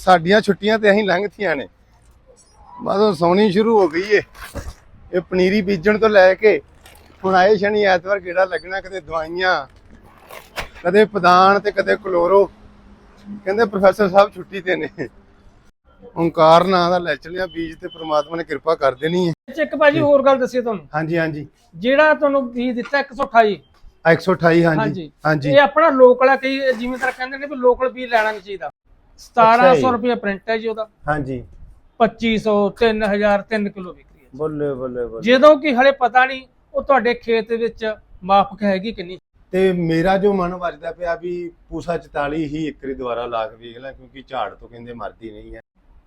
ਸਾਡੀਆਂ ਛੁੱਟੀਆਂ ਤੇ ਅਸੀਂ ਲੰਘਤੀਆਂ ਨੇ। ਬਾਦੋਂ ਸੌਣੀ ਸ਼ੁਰੂ ਹੋ ਗਈ ਏ। ਇਹ ਪਨੀਰੀ ਬੀਜਣ ਤੋਂ ਲੈ ਕੇ ਹੁਣ ਆਏ ਸ਼ਨੀ ਐਤਵਾਰ ਕਿਹੜਾ ਲੱਗਣਾ ਕਦੇ ਦਵਾਈਆਂ ਕਦੇ ਪਦਾਨ ਤੇ ਕਦੇ ਕਲੋਰੋ। ਕਹਿੰਦੇ ਪ੍ਰੋਫੈਸਰ ਸਾਹਿਬ ਛੁੱਟੀ ਤੇ ਨੇ। ਓੰਕਾਰ ਨਾਂ ਦਾ ਲੈ ਚਲਿਆ ਬੀਜ ਤੇ ਪ੍ਰਮਾਤਮਾ ਨੇ ਕਿਰਪਾ ਕਰ ਦੇਣੀ ਹੈ ਇੱਕ ਭਾਜੀ ਹੋਰ ਗੱਲ ਦੱਸੀ ਤੁਹਾਨੂੰ। ਹਾਂਜੀ ਹਾਂਜੀ। ਜਿਹੜਾ ਤੁਹਾਨੂੰ ਬੀਜ ਦਿੱਤਾ 128 128 ਹਾਂਜੀ। ਹਾਂਜੀ। ਹਾਂਜੀ। ਇਹ ਆਪਣਾ ਲੋਕਲ ਆ ਕਈ ਜਿਵੇਂ ਤਰ੍ਹਾਂ ਕਹਿੰਦੇ ਨੇ ਵੀ ਲੋਕਲ ਬੀਜ ਲੈਣਾ ਨਹੀਂ ਚਾਹੀਦਾ। 1700 ਰੁਪਏ ਪ੍ਰਿੰਟ ਹੈ ਜੀ ਉਹਦਾ। ਹਾਂਜੀ। 2500 3000 3 ਕਿਲੋ ਵਿਕਰੀ ਹੈ ਬੱਲੇ ਬੱਲੇ ਬੱਲੇ। ਜਦੋਂ ਕਿ ਹਲੇ ਪਤਾ ਨਹੀਂ ਉਹ ਤੁਹਾਡੇ ਖੇਤ ਵਿੱਚ ਮਾਫਕ ਹੈਗੀ ਕਿ ਨਹੀਂ। ਤੇ ਮੇਰਾ ਜੋ ਮਨ ਵੱਜਦਾ ਪਿਆ ਵੀ ਪੂਸਾ 44 ਹੀ ਇੱਕ ਵਾਰੀ ਦੁਬਾਰਾ ਲਾ ਕੇ ਵੇਖ ਲੈ ਕਿਉਂਕਿ ਝਾੜ ਤੋਂ ਕਹਿੰਦੇ ਮਰਦੀ ਨਹੀਂ ਹੈ।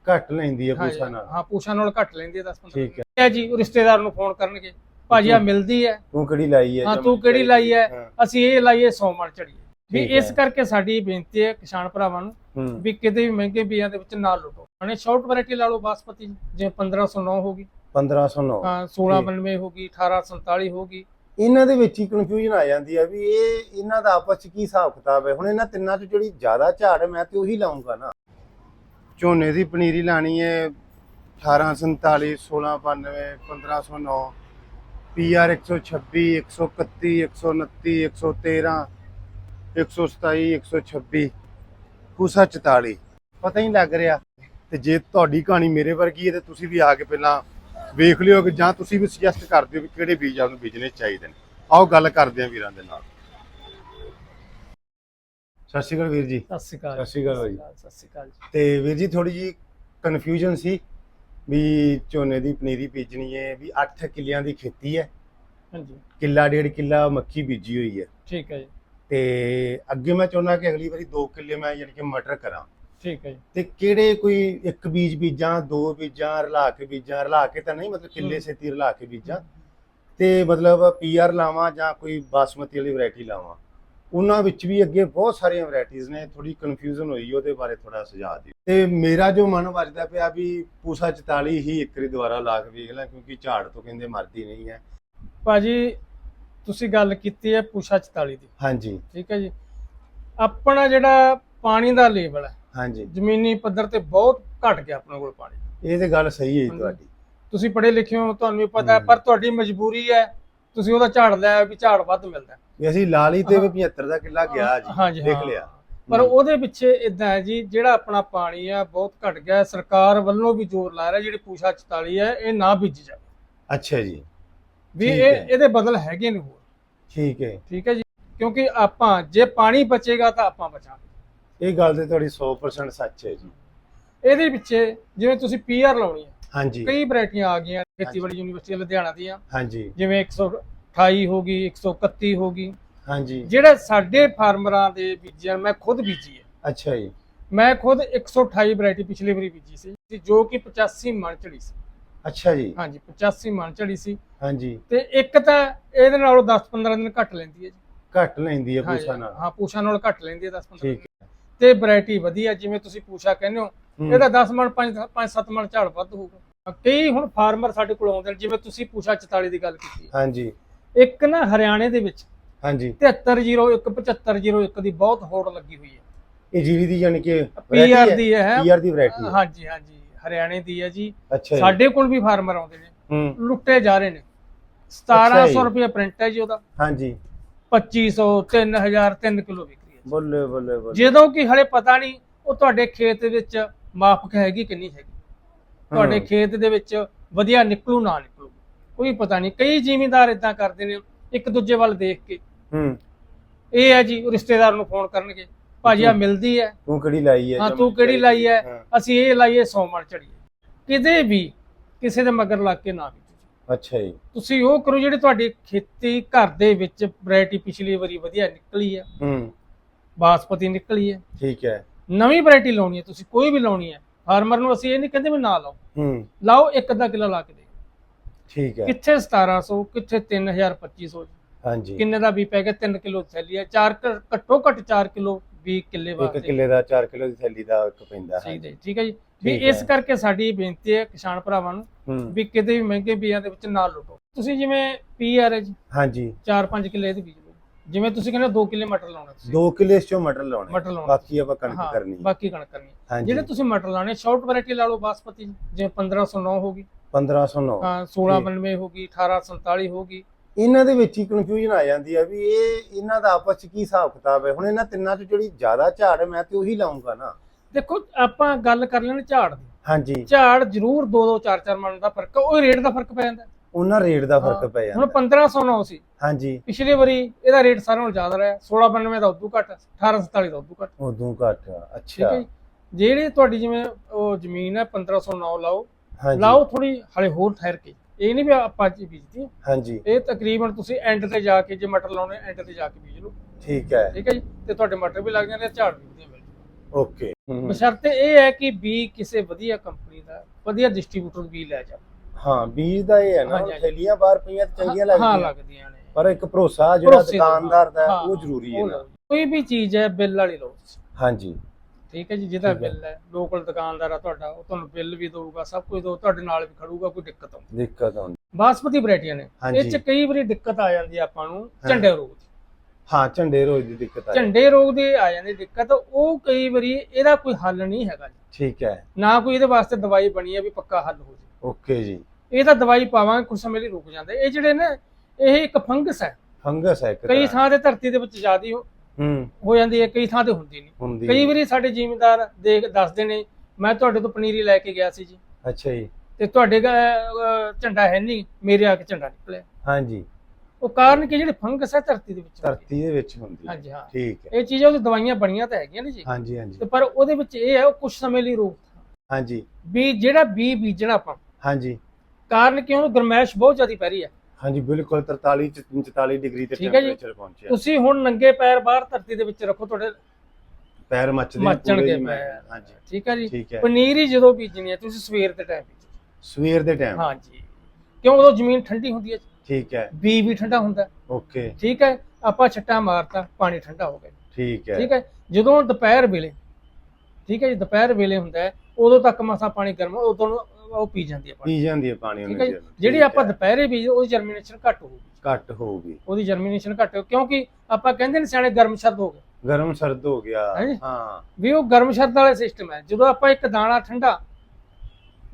ਘੱਟ ਲੈਂਦੀ ਹੈ ਪੂਸਾ ਨਾਲ। ਹਾਂ ਪੂਛਾਂ ਨਾਲ ਘੱਟ ਲੈਂਦੀ ਹੈ 10 15 ਠੀਕ ਹੈ। ਜੀ ਉਹ ਰਿਸ਼ਤੇਦਾਰ ਨੂੰ ਫੋਨ ਕਰਨਗੇ। ਭਾਜੀ ਆ ਮਿਲਦੀ ਹੈ। ਤੂੰ ਕਿਹੜੀ ਲਾਈ ਹੈ? ਹਾਂ ਤੂੰ ਕਿਹੜੀ ਲਾਈ ਹੈ। ਅਸੀਂ ਇਹ ਲਾਈਏ 100 ਮਣ ਚੜੀਏ ਵੀ ਇਸ। ਕਰਕੇ ਸਾਡੀ ਬੇਨਤੀ ਹੈ ਕਿਸਾਨ ਭਰਾਵਾਂ ਨੂੰ ਵੀ ਕਿਤੇ ਵੀ ਮਹਿੰਗੇ ਬੀਜਾਂ ਦੇ ਵਿੱਚ ਨਾ ਲੁੱਟੋ। ਹਣੇ ਸ਼ਾਰਟ ਵੈਰਾਈਟੀ ਲਾ ਲਓ ਬਾਸਪਤੀ ਜਿਵੇਂ 1509 ਹੋ ਗਈ। 1509 ਹਾਂ 1692 ਹੋ ਗਈ 1847 ਹੋ ਗਈ। ਇਹਨਾਂ ਦੇ ਵਿੱਚ ਹੀ ਕਨਫਿਊਜ਼ਨ ਆ ਜਾਂਦੀ ਹੈ ਵੀ ਇਹ ਇਹਨਾਂ ਦਾ ਆਪਸ ਚ ਕੀ ਹਿਸਾਬ ਕਿਤਾਬ ਹੈ? ਹੁਣ ਇਹਨਾਂ ਤਿੰਨਾਂ ਚ ਜਿਹੜੀ ਜ਼ਿਆਦਾ ਝਾੜ ਹੈ ਮੈਂ ਤੇ ਉਹੀ ਲਾਉਂਗਾ ਨਾ। ਝੋਨੇ ਦੀ ਪਨੀਰੀ ਲਾਣੀ ਹੈ 1847 1692 1509 ਪੀਆਰ 126 131 129 113 127 126 ਪੂਸਾ 44 ਪਤਾ ਹੀ ਲੱਗ ਰਿਹਾ। ਤੇ ਜੇ ਤੁਹਾਡੀ ਕਹਾਣੀ ਮੇਰੇ ਵਰਗੀ ਹੈ ਤੇ ਤੁਸੀਂ ਵੀ ਆ ਕੇ ਪਹਿਲਾਂ ਵੇਖ ਲਿਓ ਕਿ ਜਾਂ ਤੁਸੀਂ ਵੀ ਸੁਜੈਸਟ ਕਰ ਦਿਓ ਵੀ ਕਿਹੜੇ ਬੀਜ ਆਪ ਨੂੰ ਬੀਜਣੇ ਚਾਹੀਦੇ ਨੇ। ਆਓ ਗੱਲ ਕਰਦੇ ਹਾਂ ਵੀਰਾਂ ਦੇ ਨਾਲ। ਸਤਿ ਸ਼੍ਰੀ ਅਕਾਲ ਵੀਰ ਜੀ। ਸਤਿ ਸ਼੍ਰੀ ਅਕਾਲ। ਸਤਿ ਸ਼੍ਰੀ ਅਕਾਲ ਭਾਜੀ। ਸਤਿ ਸ਼੍ਰੀ ਅਕਾਲ ਜੀ। ਤੇ ਵੀਰ ਜੀ ਥੋੜੀ ਜੀ ਕਨਫਿਊਜ਼ਨ ਸੀ ਵੀ ਝੋਨੇ ਦੀ ਪਨੀਰੀ ਬੀਜਣੀ ਹੈ ਵੀ 8 ਕਿੱਲਿਆਂ ਦੀ ਖੇਤੀ ਹੈ। ਹਾਂਜੀ। ਕਿੱਲਾ ਡੇਢ ਕਿੱਲਾ ਮੱਕੀ ਬੀਜੀ ਹੋਈ ਹੈ। ਠੀਕ ਹੈ ਜੀ। ਤੇ ਅੱਗੇ ਮੈਂ ਚਾਹੁੰਦਾ ਕਿ ਅਗਲੀ ਵਾਰੀ 2 ਕਿੱਲੇ ਮੈਂ ਯਾਨੀ ਕਿ ਮਟਰ ਕਰਾਂ। ਠੀਕ ਹੈ ਜੀ। ਤੇ ਕਿਹੜੇ ਕੋਈ ਇੱਕ ਬੀਜ ਬੀਜਾਂ ਦੋ ਬੀਜਾਂ ਰਲਾ ਕੇ ਬੀਜਾਂ ਰਲਾ ਕੇ ਤਾਂ ਨਹੀਂ ਮਤਲਬ ਕਿੱਲੇ। ਸੇਤੀ ਰਲਾ ਕੇ ਬੀਜਾਂ। ਤੇ ਮਤਲਬ ਪੀਆਰ ਲਾਵਾਂ ਜਾਂ ਕੋਈ ਬਾਸਮਤੀ ਵਾਲੀ ਵੈਰਾਈਟੀ ਲਾਵਾਂ। ਉਹਨਾਂ ਵਿੱਚ ਵੀ ਅੱਗੇ ਬਹੁਤ ਸਾਰੀਆਂ ਵੈਰਾਈਟੀਆਂ ਨੇ ਥੋੜੀ ਕਨਫਿਊਜ਼ਨ ਹੋਈ ਉਹਦੇ ਬਾਰੇ ਥੋੜਾ ਸੁਝਾਅ ਦਿਓ। ਤੇ ਮੇਰਾ ਜੋ ਮਨ ਵੱਜਦਾ ਪਿਆ ਵੀ ਪੂਸਾ 44 ਹੀ ਇੱਕ ਵਾਰੀ ਦੁਬਾਰਾ ਲਾ ਕੇ ਵੇਖ ਲੈ ਕਿਉਂਕਿ ਝਾੜ ਤੋਂ ਕਹਿੰਦੇ ਮਰਦੀ ਨਹੀਂ ਹੈ। ਭਾਜੀ ਤੁਸੀਂ ਗੱਲ ਕੀਤੀ ਹੈ ਪੂਛਾ 44 ਦੀ ਹਾਂਜੀ ਠੀਕ ਹੈ ਜੀ ਆਪਣਾ ਜਿਹੜਾ ਪਾਣੀ ਦਾ ਲੈਵਲ ਹੈ ਹਾਂਜੀ ਜ਼ਮੀਨੀ ਪੱਧਰ ਤੇ ਬਹੁਤ ਘਟ ਗਿਆ ਆਪਣੇ ਕੋਲ ਪਾਣੀ ਇਹ ਤੇ ਗੱਲ ਸਹੀ ਹੈ ਜੀ। ਤੁਹਾਡੀ ਤੁਸੀਂ ਪੜ੍ਹੇ ਲਿਖੇ ਹੋ ਤੁਹਾਨੂੰ ਵੀ ਪਤਾ ਹੈ। ਪਰ ਤੁਹਾਡੀ ਮਜਬੂਰੀ ਹੈ ਤੁਸੀਂ ਉਹਦਾ ਝਾੜ ਲਿਆ ਵੀ ਝਾੜ ਵੱਧ ਮਿਲਦਾ। ਵੀ ਅਸੀਂ ਲਾ ਲਈ ਤੇ ਹਾਂ। 75 ਦਾ ਕਿੱਲਾ ਗਿਆ ਜੀ ਦੇਖ। ਲਿਆ ਪਰ। ਉਹਦੇ ਪਿੱਛੇ ਇਦਾਂ ਹੈ ਜੀ ਜਿਹੜਾ ਆਪਣਾ ਪਾਣੀ ਹੈ ਬਹੁਤ ਘਟ ਗਿਆ। ਸਰਕਾਰ ਵੱਲੋਂ ਵੀ ਜ਼ੋਰ ਲਾ ਰਿਹਾ ਜਿਹੜੀ ਪੂਛਾ 44 ਹੈ ਇਹ ਨਾ ਬੀਜੀ ਜਾਵੇ ਅੱਛਾ ਜੀ ਵੀ ਠੀਕ ਇਹ ਹੈ। ਇਹਦੇ ਬਦਲ ਹੈਗੇ ਨੇ ਹੋਰ। ਠੀਕ ਹੈ। ਠੀਕ ਹੈ ਜੀ? ਕਿਉਂਕਿ ਆਪਾਂ ਜੇ ਪਾਣੀ ਬਚੇਗਾ ਤਾਂ ਆਪਾਂ ਬਚਾਂਗੇ। ਇਹ ਗੱਲ ਤੇ ਤੁਹਾਡੀ 100% ਸੱਚ ਹੈ ਜੀ। ਇਹਦੇ ਪਿੱਛੇ ਜਿਵੇਂ ਤੁਸੀਂ ਪੀਆਰ ਲਾਉਣੀ ਹੈ ਹਾਂਜੀ। ਕਈ ਵੈਰਾਈਟੀਆਂ ਆ ਗਈਆਂ ਖੇਤੀਬਾੜੀ ਯੂਨੀਵਰਸਿਟੀ ਲੁਧਿਆਣਾ ਦੀਆਂ। ਹਾਂਜੀ। ਜਿਵੇਂ 128 ਹੋ ਗਈ 131 ਹੋ ਗਈ। ਹਾਂਜੀ। ਜਿਹੜੇ ਸਾਡੇ ਫਾਰਮਰਾਂ ਦੇ ਬੀਜਿਆ ਮੈਂ ਖੁਦ ਬੀਜੀ ਹੈ। ਅੱਛਾ ਜੀ। ਮੈਂ ਖੁਦ 128 ਵੈਰਾਈਟੀ ਪਿਛਲੀ ਵਾਰੀ ਬੀਜੀ ਸੀ ਜੋ ਕਿ 85 ਮਣ ਚੜੀ ਸੀ। ਅੱਛਾ ਜੀ। ਹਾਂਜੀ 85 ਮਣ ਚੜੀ ਸੀ। ਹਾਂਜੀ। ਤੇ ਇੱਕ ਤਾਂ ਇਹਦੇ ਨਾਲੋਂ 10-15 ਦਿਨ ਘੱਟ ਲੈਂਦੀ ਹੈ ਜੀ। ਘੱਟ ਲੈਂਦੀ ਹੈ ਪੂਸਾ ਨਾਲ। ਹਾਂ ਪੂਛਾ ਨਾਲ ਘੱਟ ਲੈਂਦੀ ਹੈ 10-15 ਠੀਕ ਹੈ। ਤੇ ਵੈਰਾਈਟੀ ਵਧੀਆ ਜਿਵੇਂ ਤੁਸੀਂ ਪੂਛਾ ਕਹਿੰਦੇ ਹੋ ਇਹਦਾ 10 ਮਣ 5-7 ਮਣ ਝਾੜ ਵੱਧ ਹੋਊਗਾ। ਕਈ ਹੁਣ ਫਾਰਮਰ ਸਾਡੇ ਕੋਲ ਆਉਂਦੇ ਨੇ ਜਿਵੇਂ ਤੁਸੀਂ ਪੂਛਾ 44 ਦੀ ਗੱਲ ਕੀਤੀ ਹਾਂਜੀ। ਇੱਕ ਨਾ ਹਰਿਆਣੇ ਦੇ ਵਿੱਚ ਹਾਂਜੀ। 7301 7501 ਦੀ ਬਹੁਤ ਹੋੜ ਲੱਗੀ ਹੋਈ ਹੈ। ਇਹ ਜੀਰੀ ਦੀ ਯਾਨੀ ਕਿ ਪੀਆਰ ਦੀ ਹੈ। ਪੀਆਰ ਦੀ ਵੈਰਾਈਟੀ ਹਾਂਜੀ ਹਾਂਜੀ। ਹਰਿਆਣੇ ਦੀ ਹੈ ਜੀ। ਅੱਛਾ ਜੀ। ਸਾਡੇ ਕੋਲ ਵੀ ਫਾਰਮਰ ਆਉਂਦੇ ਨੇ। ਲੁੱਟੇ ਜਾ ਰਹੇ ਨੇ। ਅੱਛਾ ਜੀ। 1700 ਰੁਪਏ ਪ੍ਰਿੰਟ ਹੈ ਜੀ ਉਹਦਾ। ਹਾਂਜੀ। 2500 3000 3 ਕਿਲੋ ਵਿਕਰੀ ਹੈ ਬੱਲੇ ਬੱਲੇ ਬੱਲੇ। ਜਦੋਂ ਕਿ ਹਲੇ ਪਤਾ ਨਹੀਂ ਉਹ ਤੁਹਾਡੇ ਖੇਤ ਵਿੱਚ ਮਾਫਕ ਹੈਗੀ ਕਿ ਨਹੀਂ ਹੈਗੀ। ਤੁਹਾਡੇ। ਖੇਤ ਦੇ ਵਿੱਚ ਵਧੀਆ ਨਿਕਲੂ ਨਾ ਨਿਕਲੂ। ਕੋਈ ਪਤਾ ਨਹੀਂ। ਕਈ ਜ਼ਿਮੀਂਦਾਰ ਇਦਾਂ ਕਰਦੇ ਨੇ ਇੱਕ ਦੂਜੇ ਵੱਲ ਦੇਖ ਕੇ। ਹੂੰ। ਇਹ ਹੈ ਜੀ ਰਿਸ਼ਤੇਦਾਰ ਨੂੰ ਫੋਨ ਕਰਨਗੇ। ਭਾਜੀ ਆ ਮਿਲਦੀ ਹੈ। ਤੂੰ ਕਿਹੜੀ ਲਾਈ ਹੈ? ਹਾਂ ਤੂੰ ਕਿਹੜੀ ਲਾਈ ਹੈ? ਅਸੀਂ ਇਹ ਲਾਈਏ 100 ਮਣ ਚੜੀਏ ਕਿਤੇ ਵੀ ਕਿਸੇ ਦੇ ਮਗਰ ਲੱਗ ਕੇ ਨਾ ਬੀਜੋ ਅੱਛਾ ਜੀ। ਤੁਸੀਂ ਉਹ ਕਰੋ ਜਿਹੜੀ ਤੁਹਾਡੀ ਖੇਤੀ ਘਰ ਦੇ ਵਿੱਚ ਵੈਰਾਈਟੀ ਪਿਛਲੀ ਵਾਰੀ ਵਧੀਆ ਨਿਕਲੀ ਹੈ ਹੂੰ। ਬਾਸਪਤੀ ਨਿਕਲੀ ਹੈ ਠੀਕ ਹੈ। ਨਵੀਂ ਵੈਰਾਈਟੀ ਲਾਉਣੀ ਹੈ ਤੁਸੀਂ ਕੋਈ ਵੀ ਲਾਉਣੀ ਹੈ। ਫਾਰਮਰ ਨੂੰ ਅਸੀਂ ਇਹ ਨਹੀਂ ਕਹਿੰਦੇ ਵੀ ਨਾ ਲਾਓ। ਹੂੰ। ਲਾਓ ਇੱਕ ਅੱਧਾ ਕਿਲੋ ਲਾ ਕੇ ਦੇ। ਠੀਕ ਹੈ। ਕਿੱਥੇ 1700 ਕਿੱਥੇ 3250 ਹਾਂਜੀ। ਕਿੰਨੇ ਦਾ ਵੀ ਪੈ ਗਿਆ? 3 ਕਿਲੋ ਥੈਲੀ ਹੈ 4 ਘੱਟੋ ਘੱਟ 4 ਕਿਲੋ 20 ਕਿੱਲੇ ਇੱਕ ਵਾਸਤੇ। ਕਿੱਲੇ ਦਾ 4 ਕਿਲੋ ਦੀ ਥੈਲੀ ਦਾ ਇੱਕ ਪੈਂਦਾ ਹੈ ਚਾਹੀਦਾ ਠੀਕ ਹੈ ਜੀ। ਵੀ ਠੀਕ ਇਸ ਹੈ। ਕਰਕੇ ਸਾਡੀ ਬੇਨਤੀ ਹੈ ਕਿਸਾਨ ਭਰਾਵਾਂ ਨੂੰ ਹੂੰ। ਵੀ ਕਿਤੇ ਵੀ ਮਹਿੰਗੇ ਬੀਜਾਂ ਦੇ ਵਿੱਚ ਨਾ ਲੁੱਟੋ। ਤੁਸੀਂ ਜਿਵੇਂ ਪੀਆਰ ਹੈ ਜੀ ਹਾਂਜੀ। 4-5 ਕਿੱਲੇ ਦੇ ਬੀਜ ਲਓ। ਜਿਵੇਂ ਤੁਸੀਂ ਕਹਿੰਦੇ 2 ਕਿੱਲੇ ਮਟਰ ਲਾਉਣਾ ਤੁਸੀਂ। 2 ਕਿੱਲੇ ਇਸ ਚੋਂ ਮਟਰ ਲਾਉਣੇ। ਮਟਰ ਲਾਉਣਾ ਬਾਕੀ ਆਪਾਂ ਕਣਕ ਕਰਨੀ। ਹੈ। ਬਾਕੀ ਕਣਕ ਕਰਨੀ। ਹੈ। ਹਾਂਜੀ। ਜਿਹੜੇ ਤੁਸੀਂ ਮਟਰ ਲਾਣੇ ਸ਼ਾਰਟ ਵੈਰਾਈਟੀ ਲਾ ਲਓ ਬਾਸਪਤੀ ਜਿਵੇਂ 1509 ਹੋਗੀ 1509 ਹਾਂ 1692 ਹੋਗੀ 1847 ਹੋਗੀ ਇਹਨਾਂ ਦੇ ਵਿੱਚ ਹੀ ਕਨਫਿਊਜ਼ਨ ਆ ਜਾਂਦੀ ਆ ਵੀ ਇਹ ਇਹਨਾਂ ਦਾ ਆਪਸ ਚ ਕੀ ਹਿਸਾਬ ਕਿਤਾਬ ਹੈ? ਹੁਣ ਇਹਨਾਂ ਤਿੰਨਾਂ ਚ ਜਿਹੜੀ ਜ਼ਿਆਦਾ ਝਾੜ ਹੈ ਮੈਂ ਤੇ ਉਹੀ ਲਾਉਂਗਾ ਨਾ। ਦੇਖੋ ਆਪਾਂ ਗੱਲ ਕਰ ਲੈਣ ਝਾੜ ਦੀ। ਹਾਂਜੀ। ਝਾੜ ਜ਼ਰੂਰ 2-2 4-4 ਮਣ ਦਾ ਫ਼ਰਕ ਉਹ ਰੇਟ ਦਾ ਫ਼ਰਕ ਪੈ ਜਾਂਦਾ। ਉਹਨਾਂ ਰੇਟ ਦਾ ਫ਼ਰਕ ਪੈ ਹੁਣ ਜਾਂਦਾ 1509 ਸੀ। ਹਾਂਜੀ। ਪਿਛਲੀ ਵਾਰੀ ਇਹਦਾ ਰੇਟ ਸਾਰਿਆਂ ਨਾਲੋਂ ਜ਼ਿਆਦਾ ਰਿਹਾ। 1692 ਦਾ ਉਦੋਂ ਘੱਟ 1847 ਦਾ ਉਦੋਂ ਘੱਟ। ਉਦੋਂ ਘੱਟ ਅੱਛਾ। ਜਿਹੜੀ ਤੁਹਾਡੀ ਜਿਵੇਂ ਉਹ ਜ਼ਮੀਨ ਹੈ 1509 ਲਾਓ ਲਾਓ ਥੋੜੀ ਹਲੇ ਹੋਰ ਠਹਿਰ ਕੇ। ਇਹ ਨਹੀਂ ਵੀ ਆਪਾਂ ਅੱਜ ਹੀ ਬੀਜਤੀ। ਹਾਂਜੀ। ਇਹ ਤਕਰੀਬਨ ਤੁਸੀਂ ਐਂਡ ਤੇ ਜਾ ਕੇ ਜੇ ਮਟਰ ਲਾਉਣੇ ਐਂਡ ਤੇ ਜਾ ਕੇ ਬੀਜ ਲਓ। ਠੀਕ ਹੈ। ਠੀਕ ਹੈ ਜੀ? ਤੇ ਤੁਹਾਡੇ ਮਟਰ ਵੀ ਲੱਗ ਜਾਣਗੇ ਝਾੜ ਵੀ ਵਧੀਆ ਮਿਲ ਓਕੇ। ਬਸ਼ਰਤੇ ਇਹ ਹੈ ਕਿ ਬੀ ਕਿਸੇ ਵਧੀਆ ਕੰਪਨੀ ਦਾ ਵਧੀਆ ਡਿਸਟ੍ਰੀਬਿਊਟਰ ਵੀ ਲੈ ਜਾ ਹਾਂ ਬੀਜ ਦਾ ਇਹ ਹੈ ਨਾ। ਥੈਲੀਆਂ ਬਾਹਰ ਪਈਆਂ ਤੇ ਚੰਗੀਆਂ ਹਾਂ ਲੱਗਦੀਆਂ। ਲੱਗਦੀਆਂ ਨੇ। ਪਰ ਇੱਕ ਭਰੋਸਾ ਜਿਹੜਾ ਦੁਕਾਨਦਾਰ ਦਾ ਉਹ ਜ਼ਰੂਰੀ ਹੈ ਨਾ। ਕੋਈ ਵੀ ਚੀਜ਼ ਹੈ ਬਿੱਲ ਵਾਲੀ ਲਓ ਹਾਂਜੀ। ਠੀਕ ਹੈ ਜੀ ਜਿਹਦਾ। ਬਿੱਲ ਹੈ ਲੋਕਲ ਦੁਕਾਨਦਾਰ ਆ ਤੁਹਾਡਾ ਉਹ ਤੁਹਾਨੂੰ ਬਿੱਲ ਵੀ ਦਊਗਾ ਸਭ ਕੁਝ ਦਊ ਤੁਹਾਡੇ ਨਾਲ ਵੀ ਖੜੂਗਾ ਕੋਈ ਦਿੱਕਤ ਆਉਂਦੀ। ਦਿੱਕਤ ਆਉਂਦੀ। ਬਾਸਪਤੀ ਵੈਰਾਈਟੀਆਂ ਨੇ। ਇਹ ਚ ਕਈ ਵਾਰੀ ਦਿੱਕਤ ਆ ਜਾਂਦੀ ਹੈ ਆਪਾਂ ਨੂੰ। ਝੰਡੇ ਰੋਗ ਦੀ। ਹਾਂ ਝੰਡੇ ਰੋਜ਼ ਦੀ ਦਿੱਕਤ ਆ ਝੰਡੇ ਰੋਗ ਦੀ ਆ ਜਾਂਦੀ ਦਿੱਕਤ ਉਹ ਕਈ ਵਾਰੀ ਇਹਦਾ ਕੋਈ ਹੱਲ ਨਹੀਂ ਹੈਗਾ ਜੀ। ਠੀਕ ਹੈ। ਨਾ ਕੋਈ ਇਹਦੇ ਵਾਸਤੇ ਦਵਾਈ ਬਣੀ ਹੈ ਵੀ ਪੱਕਾ ਹੱਲ ਹੋ ਜੇ। ਓਕੇ ਜੀ। ਇਹ ਤਾਂ ਦਵਾਈ ਪਾਵਾਂਗੇ ਕੁਝ ਸਮੇਂ ਲਈ ਰੁਕ ਜਾਂਦਾ। ਇਹ ਜਿਹੜੇ ਨੇ ਇਹ ਇੱਕ ਫੰਗਸ ਹੈ। ਫੰਗਸ ਹੈ ਕਈ ਥਾਂ ਤੇ ਧਰਤੀ ਦੇ ਵਿੱਚ ਜ਼ਿਆਦੀ ਹੋ। ਹੂੰ ਜਾਂਦੀ ਹੈ ਕਈ ਥਾਂ ਤੇ ਹੁੰਦੀ ਨਹੀਂ। ਕਈ। ਵਾਰੀ ਸਾਡੇ ਜ਼ਿਮੀਂਦਾਰ ਦੇਖ ਦੱਸਦੇ ਨੇ ਮੈਂ ਤੁਹਾਡੇ ਤੋਂ ਪਨੀਰੀ ਲੈ ਕੇ ਗਿਆ ਸੀ ਜੀ। ਅੱਛਾ ਜੀ। ਤੇ ਤੁਹਾਡੇ ਝੰਡਾ ਹੈ ਨਹੀਂ ਮੇਰੇ ਆ ਕੇ ਝੰਡਾ ਨਿਕਲਿਆ। ਹਾਂਜੀ। ਉਹ ਕਾਰਨ ਕਿ ਜਿਹੜੇ ਫੰਗਸ ਹੈ ਧਰਤੀ ਦੇ ਵਿੱਚ। ਧਰਤੀ ਦੇ ਵਿੱਚ ਹੁੰਦੀ ਹੈ। ਹਾਂਜੀ ਹਾਂ। ਠੀਕ ਹੈ। ਇਹ ਚੀਜ਼ਾਂ ਉਹਦੀ ਦਵਾਈਆਂ ਬਣੀਆਂ ਤਾਂ ਹੈਗੀਆਂ ਨੇ ਜੀ। ਹਾਂਜੀ ਹਾਂਜੀ। ਤੇ ਪਰ ਉਹਦੇ ਵਿੱਚ ਇਹ ਹੈ ਉਹ ਕੁਝ ਸਮੇਂ ਲਈ ਰੋਕ ਹਾਂਜੀ। ਵੀ ਜਿਹੜਾ ਬੀ ਬੀਜਣਾ ਆਪਾਂ ਹਾਂਜੀ। ਕਾਰਨ ਕਿ ਉਹਨੂੰ ਗਰਮੈਸ਼ ਬਹੁਤ ਜ਼ਿਆਦਾ ਪੈ ਰਹੀ ਹੈ। ਹਾਂਜੀ ਬਿਲਕੁਲ 43 ਚ 44 ਡਿਗਰੀ ਤੇ ਠੀਕ ਹੈ ਜੀ। ਟੈਂਪਰੇਚਰ ਪਹੁੰਚਿਆ। ਤੁਸੀਂ ਹੁਣ ਨੰਗੇ ਪੈਰ ਬਾਹਰ ਧਰਤੀ ਦੇ ਵਿੱਚ ਰੱਖੋ ਤੁਹਾਡੇ ਪੈਰ ਮੱਚਦੇ ਨੇ ਮੱਚਣਗੇ ਪੂਰੇ ਜੀ ਮੈਂ- ਪੈਰ। ਹਾਂਜੀ। ਠੀਕ ਹੈ ਜੀ। ਠੀਕ ਹੈ। ਪਨੀਰ ਹੀ ਜਦੋਂ ਬੀਜਣੀ ਹੈ ਤੁਸੀਂ ਸਵੇਰ ਦੇ ਟਾਈਮ ਸਵੇਰ ਦੇ ਟਾਈਮ ਹਾਂਜੀ। ਕਿਉਂ? ਉਦੋਂ ਜ਼ਮੀਨ ਠੰਡੀ ਹੁੰਦੀ ਹੈ। ਠੀਕ ਹੈ। ਬੀ ਵੀ ਠੰਡਾ ਹੁੰਦਾ। ਹੈ। ਓਕੇ। ਠੀਕ ਹੈ। ਆਪਾਂ ਛੱਟਾ ਮਾਰਤਾ ਪਾਣੀ ਠੰਡਾ ਹੋ ਗਿਆ। ਠੀਕ ਹੈ। ਠੀਕ ਹੈ। ਜਦੋਂ ਦੁਪਹਿਰ ਵੇਲੇ ਠੀਕ ਹੈ ਜੀ ਦੁਪਹਿਰ ਵੇਲੇ ਹੁੰਦਾ ਹੈ, ਉਦੋਂ ਤੱਕ ਮਸਾ ਪਾਣੀ ਗਰਮ ਉਦੋਂ ਨੂੰ ਉਹ ਪੀ ਜਾਂਦੀ ਹੈ ਪਾਣੀ। ਪੀ ਜਾਂਦੀ ਹੈ ਪਾਣੀ ਠੀਕ ਉਹਨੇ ਜੀ? ਜਿਹੜੀ ਆਪਾਂ ਦੁਪਹਿਰੇ ਬੀਜ ਉਹਦੀ ਜਰਮੀਨੇਸ਼ਨ ਘੱਟ ਹੋਊਗੀ। ਘੱਟ ਹੋਊਗੀ। ਉਹਦੀ ਜਰਮੀਨੇਸ਼ਨ ਘੱਟ ਹੋ ਕਿਉਂਕਿ ਆਪਾਂ ਕਹਿੰਦੇ ਨੇ ਸਿਆਣੇ ਗਰਮ ਸਰਦ ਹੋ ਗਏ। ਗਰਮ ਸਰਦ ਹੋ ਗਿਆ। ਹਾਂ ਵੀ ਉਹ ਗਰਮ ਸਰਦ ਵਾਲਾ ਸਿਸਟਮ ਹੈ। ਜਦੋਂ ਆਪਾਂ ਇੱਕ ਦਾਣਾ ਠੰਡਾ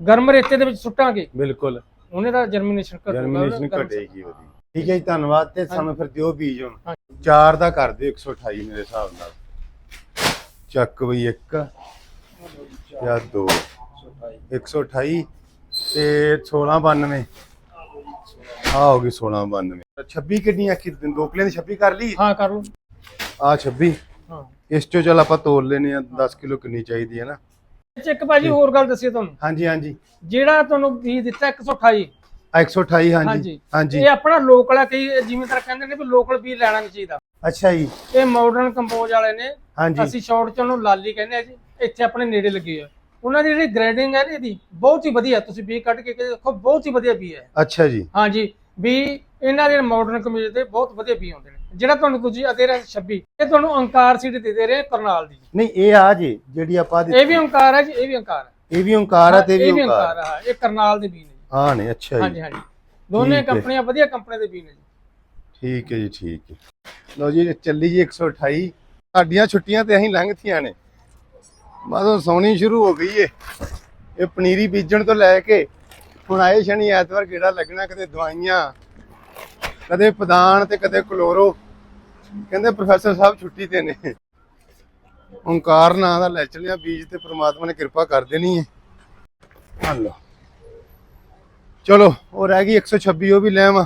ਗਰਮ ਰੇਤੇ ਦੇ ਵਿੱਚ ਸੁੱਟਾਂਗੇ ਬਿਲਕੁਲ। ਉਹਨੇ ਦਾ ਜਰਮੀਨੇਸ਼ਨ ਘਟੂਗਾ ਜਰਮੀਨੇਸ਼ਨ ਗਰਮ ਘਟੇਗੀ ਉਹਦੀ। ਠੀਕ ਹੈ ਜੀ ਧੰਨਵਾਦ ਤੇ ਸਾਨੂੰ ਫਿਰ ਦਿਓ ਬੀਜ ਹੁਣ। ਚਾਰ ਦਾ ਕਰ ਦਿਓ 128 ਮੇਰੇ ਹਿਸਾਬ ਨਾਲ। ਚੱਕ ਬਈ ਇੱਕ ਜਾਂ ਦੋ। 128 ਤੇ 1692 ਆ ਹੋ ਗਈ 1692 26 ਕਿੰਨੀਆਂ ਕਿ ਦੋ ਕਿਲੇ ਦੀ 26 ਕਰ ਲਈ? ਹਾਂ ਕਰ ਲਓ। ਆ 26 ਹਾਂ। ਇਸ ਚੋਂ ਚੱਲ ਆਪਾਂ ਤੋਲ ਲੈਨੇ ਆ 10 ਕਿਲੋ ਕਿੰਨੀ ਚਾਹੀਦੀ ਹੈ ਨਾ। ਇੱਕ ਭਾਜੀ ਹੋਰ ਗੱਲ ਦੱਸੀ ਤੁਹਾਨੂੰ। ਹਾਂਜੀ ਹਾਂਜੀ। ਜਿਹੜਾ ਤੁਹਾਨੂੰ ਬੀਜ ਦਿੱਤਾ 128 ਆ 128 ਹਾਂਜੀ। ਹਾਂਜੀ। ਇਹ ਆਪਣਾ ਲੋਕਲ ਆ ਕਈ ਜਿਵੇਂ ਤਰ੍ਹਾਂ ਕਹਿੰਦੇ ਨੇ ਵੀ ਲੋਕਲ ਬੀਜ ਲੈਣਾ ਨਹੀਂ ਚਾਹੀਦਾ। ਅੱਛਾ ਜੀ। ਇਹ ਮਾਡਰਨ ਕੰਪੋਜ਼ ਵਾਲੇ ਨੇ। ਹਾਂਜੀ। ਅਸੀਂ ਸ਼ਾਰਟ ਚ ਉਹਨੂੰ ਲਾਲੀ ਕਹਿੰਦੇ ਆ ਜੀ। ਇੱਥੇ ਆਪਣੇ ਨੇੜੇ ਲੱਗੀ ਆ। ਉਹਨਾਂ ਦੀ ਜਿਹੜੀ ਗ੍ਰੇਡਿੰਗ ਹੈ ਨਾ ਇਹਦੀ ਬਹੁਤ ਹੀ ਵਧੀਆ ਤੁਸੀਂ ਬੀ ਕੱਢ ਕੇ ਦੇਖੋ ਬਹੁਤ ਹੀ ਵਧੀਆ ਬੀ ਹੈ। ਅੱਛਾ ਜੀ। ਹਾਂਜੀ ਵੀ ਇਹਨਾਂ ਦੇ ਮਾਡਰਨ ਕਮੀਜ਼ ਦੇ ਬਹੁਤ ਵਧੀਆ ਬੀ ਆਉਂਦੇ ਨੇ। ਜਿਹੜਾ ਤੁਹਾਨੂੰ ਤੁਸੀਂ ਅਦੇ 26 ਇਹ ਤੁਹਾਨੂੰ ਅੰਕਾਰ ਸੀਟ ਦੇ ਦੇ ਰਹੇ ਕਰਨਾਲ ਦੀ। ਨਹੀਂ ਇਹ ਆ ਜੀ ਜਿਹੜੀ ਆਪਾਂ ਇਹ ਵੀ ਅੰਕਾਰ ਹੈ ਜੀ ਇਹ ਵੀ ਅੰਕਾਰ ਹੈ। ਇਹ ਵੀ ਓੰਕਾਰ ਆ ਤੇ ਇਹ ਵੀ ਅੰਕਾਰ ਹੈ ਹਾਂ, ਇਹ ਕਰਨਾਲ ਦੇ ਬੀ ਨੇ। ਹਾਂ ਨੇ ਅੱਛਾ ਜੀ। ਹਾਂਜੀ ਹਾਂਜੀ। ਦੋਨੇ ਹੈ। ਕੰਪਨੀਆਂ ਵਧੀਆ ਕੰਪਨੀ ਦੇ ਬੀ ਨੇ ਜੀ। ਠੀਕ ਹੈ ਜੀ ਠੀਕ ਹੈ। ਲਓ ਜੀ ਚੱਲੀ ਜੀ 128 ਸਾਡੀਆਂ ਛੁੱਟੀਆਂ ਤੇ ਅਸੀਂ ਲੰਘਤੀਆਂ ਨੇ। ਬਾਦੋਂ ਸੌਣੀ ਸ਼ੁਰੂ ਹੋ ਗਈ ਏ। ਇਹ ਪਨੀਰੀ ਬੀਜਣ ਤੋਂ ਲੈ ਕੇ ਹੁਣ ਆਏ ਸ਼ਨੀ ਐਤਵਾਰ ਕਿਹੜਾ ਲੱਗਣਾ ਕਦੇ ਦਵਾਈਆਂ, ਕਦੇ ਪਦਾਨ ਤੇ ਕਦੇ ਕਲੋਰੋ। ਕਹਿੰਦੇ ਪ੍ਰੋਫੈਸਰ ਸਾਹਿਬ ਛੁੱਟੀ ਤੇ ਨੇ। ਓੰਕਾਰ ਨਾਂ ਦਾ ਲੈ ਚਲਿਆ, ਬੀਜ ਤੇ ਪ੍ਰਮਾਤਮਾ ਨੇ ਕਿਰਪਾ ਕਰ ਦੇਣੀ ਹੈ ਹਾਂ ਚਲੋ, ਉਹ ਰਹਿ ਗਈ 126 ਉਹ ਵੀ ਲੈ ਆਵਾਂ।